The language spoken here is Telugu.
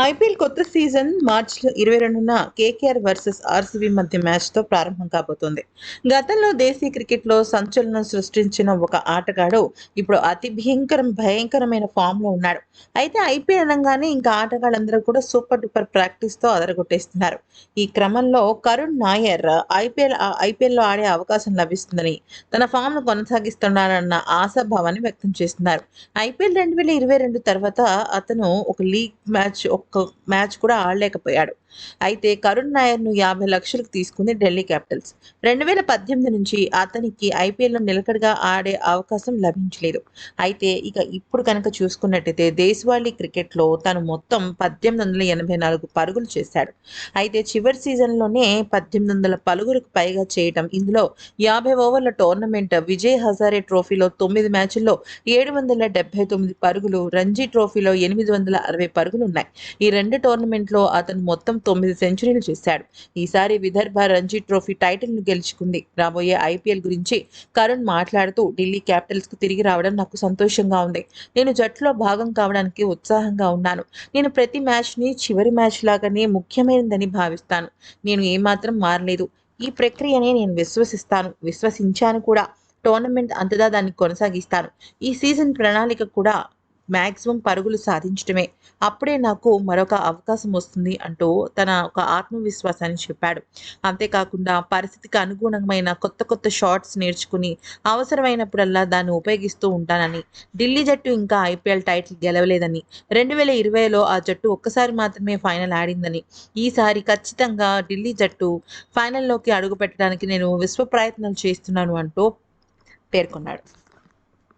ఐపీఎల్ కొత్త సీజన్ మార్చ్ ఇరవై రెండున కేకేఆర్ వర్సెస్ ఆర్సీబీ మధ్య మ్యాచ్తో ప్రారంభం కాబోతోంది. గతంలో దేశీ క్రికెట్లో సంచలనం సృష్టించిన ఒక ఆటగాడు ఇప్పుడు అతి భయంకరం భయంకరమైన ఫామ్లో ఉన్నాడు. అయితే ఐపీఎల్ అనగానే ఇంకా ఆటగాళ్ళందరూ కూడా సూపర్ డూపర్ ప్రాక్టీస్తో అదరగొట్టేస్తున్నారు. ఈ క్రమంలో కరుణ్ నాయర్ ఐపీఎల్ ఐపీఎల్లో ఆడే అవకాశం లభిస్తుందని తన ఫామ్ను కొనసాగిస్తున్నారన్న ఆశాభావాన్ని వ్యక్తం చేస్తున్నారు. ఐపీఎల్ రెండు వేల ఇరవై రెండు తర్వాత అతను ఒక లీగ్ మ్యాచ్ ఒక్క మ్యాచ్ కూడా ఆడలేకపోయాడు. అయితే కరుణ్ నాయర్ను యాభై లక్షలకు తీసుకుంది ఢిల్లీ క్యాపిటల్స్. రెండు వేల పద్దెనిమిది నుంచి అతనికి ఐపీఎల్లో నిలకడగా ఆడే అవకాశం లభించలేదు. అయితే ఇక ఇప్పుడు కనుక చూసుకున్నట్టయితే దేశవాళీ క్రికెట్లో తను మొత్తం పద్దెనిమిది వందల ఎనభై నాలుగు పరుగులు చేశాడు. అయితే చివరి సీజన్లోనే పద్దెనిమిది వందల పలుగురికి పైగా చేయటం ఇందులో యాభై ఓవర్ల టోర్నమెంట్ విజయ్ హజారే ట్రోఫీలో తొమ్మిది మ్యాచ్ల్లో ఏడు వందల డెబ్బై తొమ్మిది పరుగులు రంజీ ట్రోఫీలో ఎనిమిది వందల అరవై పరుగులు ఉన్నాయి. ఈ రెండు టోర్నమెంట్లో అతను మొత్తం తొమ్మిది సెంచరీలు చేశాడు. ఈసారి విదర్భ రంజీ ట్రోఫీ టైటిల్ను గెలుచుకుంది. రాబోయే ఐపీఎల్ గురించి కరుణ్ మాట్లాడుతూ ఢిల్లీ క్యాపిటల్స్కు తిరిగి రావడం నాకు సంతోషంగా ఉంది. నేను జట్టులో భాగం కావడానికి ఉత్సాహంగా ఉన్నాను. నేను ప్రతి మ్యాచ్ని చివరి మ్యాచ్ లాగానే ముఖ్యమైనదని భావిస్తాను. నేను ఏమాత్రం మారలేదు. ఈ ప్రక్రియనే నేను విశ్వసిస్తాను. విశ్వసించాను కూడా. టోర్నమెంట్ అంతదా దాన్ని కొనసాగిస్తాను. ఈ సీజన్ ప్రణాళిక కూడా మ్యాక్సిమం పరుగులు సాధించడమే అప్పుడే నాకు మరొక అవకాశం వస్తుంది అంటూ తన ఒక ఆత్మవిశ్వాసాన్ని చెప్పాడు. అంతేకాకుండా పరిస్థితికి అనుగుణమైన కొత్త కొత్త షాట్స్ నేర్చుకుని అవసరమైనప్పుడల్లా దాన్ని ఉపయోగిస్తూ ఉంటానని. ఢిల్లీ జట్టు ఇంకా ఐపీఎల్ టైటిల్ గెలవలేదని. రెండు వేల ఇరవైలో ఆ జట్టు ఒక్కసారి మాత్రమే ఫైనల్ ఆడిందని. ఈసారి ఖచ్చితంగా ఢిల్లీ జట్టు ఫైనల్లోకి అడుగు పెట్టడానికి నేను విశ్వ ప్రయత్నాలు చేస్తున్నాను అంటూ పేర్కొన్నాడు.